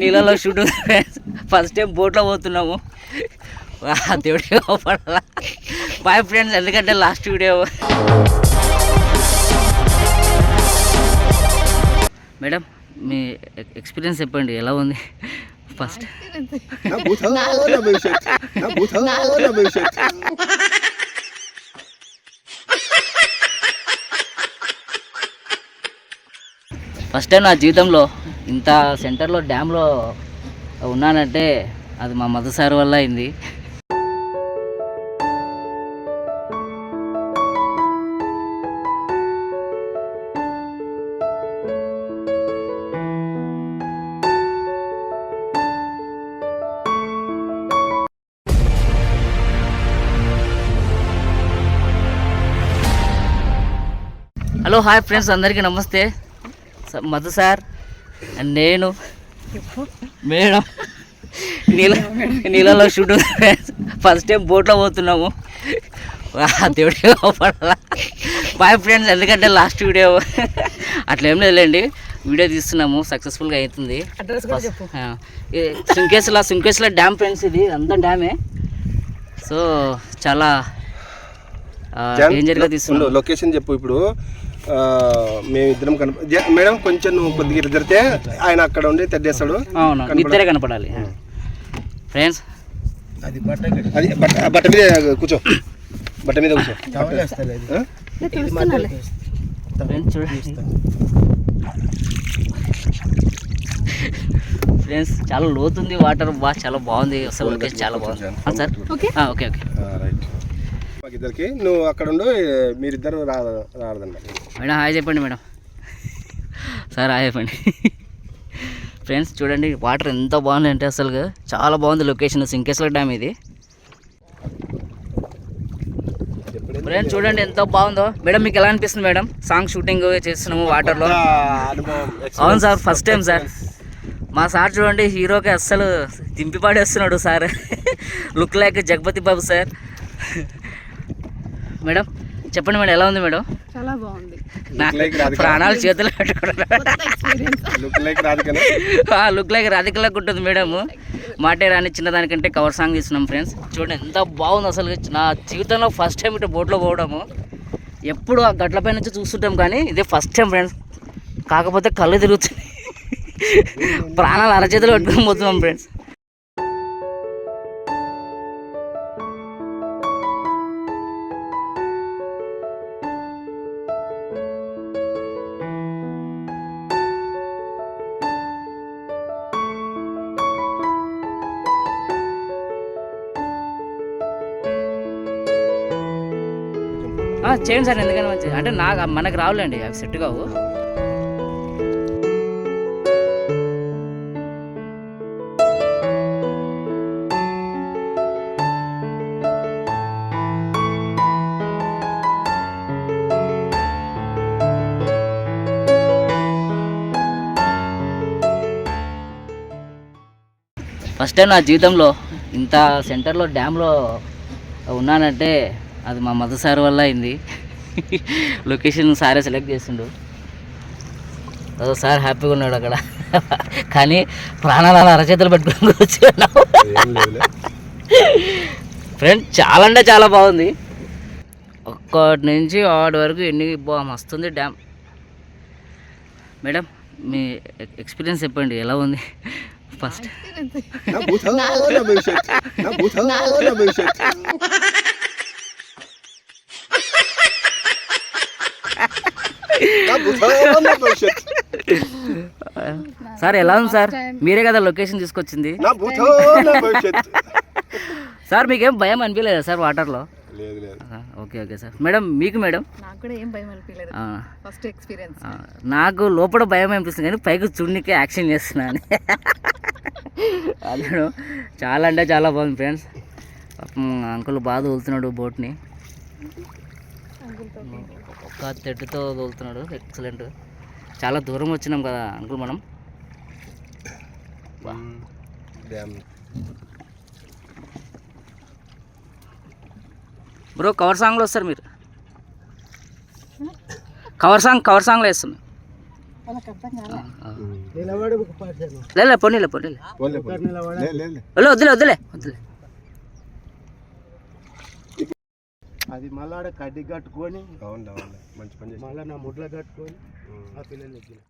నీళ్ళలో shoot first time బోట్లో పోతున్నాము. దేవుడి పడాల బాయ్ ఫ్రెండ్స్ ఎందుకంటే లాస్ట్ వీడియో మేడం మీ ఎక్స్పీరియన్స్ చెప్పండి ఎలా ఉంది? ఫస్ట్ ఫస్ట్ టైం నా జీవితంలో ఇంత సెంటర్లో డ్యామ్లో ఉన్నానంటే అది మా మదర్ సార్ వల్ల అయింది. హలో హాయ్ ఫ్రెండ్స్ అందరికీ నమస్తే. స- మధు సార్. నేను మేడం నీళ్ళ నీళ్ళలో షూట్ ఫస్ట్ టైం బోట్లో పోతున్నాము. దేవుడి పడాల బాయ్ ఫ్రెండ్స్ ఎందుకంటే లాస్ట్ వీడియో అట్లా ఏం లేదులేండి. వీడియో తీస్తున్నాము సక్సెస్ఫుల్గా అవుతుంది. సుంకేశ్వర సుంకేశ్వర డ్యామ్ ఫ్రెండ్స్ ఇది అంతా డ్యామే సో చాలా డేంజర్గా తీస్తున్నాం లొకేషన్ చెప్పు ఇప్పుడు. మేమిద్దరం కనప మేడం కొంచెం నువ్వు కొద్దిగా ఇటు జరిగితే ఆయన అక్కడ ఉండి తెడ్డేస్తాడు అవును ఇద్దరే కనపడాలి. ఫ్రెండ్స్? అది బట్ట బట్ట మీద కూర్చో. బట్ట మీద కూర్చో? ఫ్రెండ్స్ చూడండి ఫ్రెండ్స్ చాలా లోతుంది వాటర్. బాగా చాలా బాగుంది. అసలు లొకేషన్ చాలా బాగుంది. సార్? ఆ, ఓకే ఓకే. ఆ, రైట్. ఇద్దరికి. నువ్వు అక్కడ ఉండు మీరిద్దరు రాదన్నమాట మేడం హాయ్ చెప్పండి మేడం. సార్ హాయ్ చెప్పండి. ఫ్రెండ్స్ చూడండి వాటర్ ఎంత బాగుంది అంటే అసలు చాలా బాగుంది లొకేషన్ సింకేశ్వర డ్యామ్ ఇది. ఫ్రెండ్స్ చూడండి ఎంత బాగుందో. మేడం మీకు ఎలా అనిపిస్తుంది మేడం? సాంగ్ షూటింగ్ చేస్తున్నాము వాటర్లో. అవును సార్ ఫస్ట్ టైం సార్. మా సార్ చూడండి హీరోకి అస్సలు దింపి పాడేస్తున్నాడు sir. Look like Jagapathi Babu sir. Madam చెప్పండి మేడం ఎలా ఉంది మేడం? చాలా బాగుంది. ప్రాణాలు చేతులు పెట్టుకున్నాడు లుక్ లైక్ రాధికలకు ఉంటుంది మేడం. మాటే రాని చిన్నదానికంటే కవర్ సాంగ్ ఇస్తున్నాం ఫ్రెండ్స్ చూడండి ఎంత బాగుంది అసలు. నా జీవితంలో ఫస్ట్ టైం ఇటు బోట్లో పోవడము. ఎప్పుడు ఆ గట్లపై నుంచి చూస్తుంటాం కానీ ఇదే ఫస్ట్ టైం ఫ్రెండ్స్ కాకపోతే కళ్ళు తిరుగుతున్నాయి. ప్రాణాలు అరచేతులు పెట్టుకొని పోతున్నాం ఫ్రెండ్స్ చేయండి సార్ ఎందుకని మంచిది. అంటే నాకు మనకు రావులేండి అవి సెట్ కావు. ఫస్ట్ టైం నా జీవితంలో ఇంత సెంటర్లో డ్యామ్లో ఉన్నానంటే అది మా మధు సార్ వల్ల అయింది లొకేషన్ సారే సెలెక్ట్ చేసిండు ఓ సార్ హ్యాపీగా ఉన్నాడు అక్కడ కానీ ప్రాణాలు అలా అరచేతులు పెట్టుకొని లేదులే ఫ్రెండ్ చాలా అంటే చాలా బాగుంది ఒక్కటి నుంచి ఆడు వరకు ఎన్ని బా మస్తుంది డ్యామ్ మేడం మీ ఎక్స్పీరియన్స్ చెప్పండి ఎలా ఉంది ఫస్ట్ నా భూతో నా భవిష్యత్ నా భూతో నా భవిష్యత్ నా భూతో నా భవిష్యత్ సార్ ఎలా ఉంది సార్? మీరే కదా లొకేషన్ తీసుకొచ్చింది. నా భూతో నా భవిష్యత్ సార్ మీకేం భయం అనిపించలేదా సార్ వాటర్లో? లేదు లేదు. Okay okay sir. మేడం మీకు మేడం? నాకు కూడా ఏం భయం అనిపించలేదు. ఆ, ఫస్ట్ ఎక్స్పీరియన్స్ ఆ, నాకు లోపల భయం అనిపిస్తుంది కానీ పైకి చూడనికి యాక్షన్ చేస్తున్నాను అదే చాలా అంటే చాలా బాగుంది ఫ్రెండ్స్. అంకుల్ బాగా తోలుతున్నాడు బోట్ని. ఒక్క తెడ్డుతో తోలుతున్నాడు. ఎక్సలెంట్ చాలా దూరం వచ్చినాం కదా అంకుల్ మనం. బ్రో కవర్ సాంగ్లో వస్తారు మీరు. కవర్ సాంగ్ కవర్ సాంగ్లో వేస్తాం వాళ్ళకి అర్థం కాలే. ఆ, ఆ. నిలబడి ఒక పర్సన్ లే పోనీలే పోనీలే. పోన్లే, పోన్లే. నిలబడ అది మళ్ళా కడ్డి కట్టుకొని. మంచి పని మళ్ళా నా ముడ్ల కట్టుకొని ఆ పిల్లలు ఎక్కిన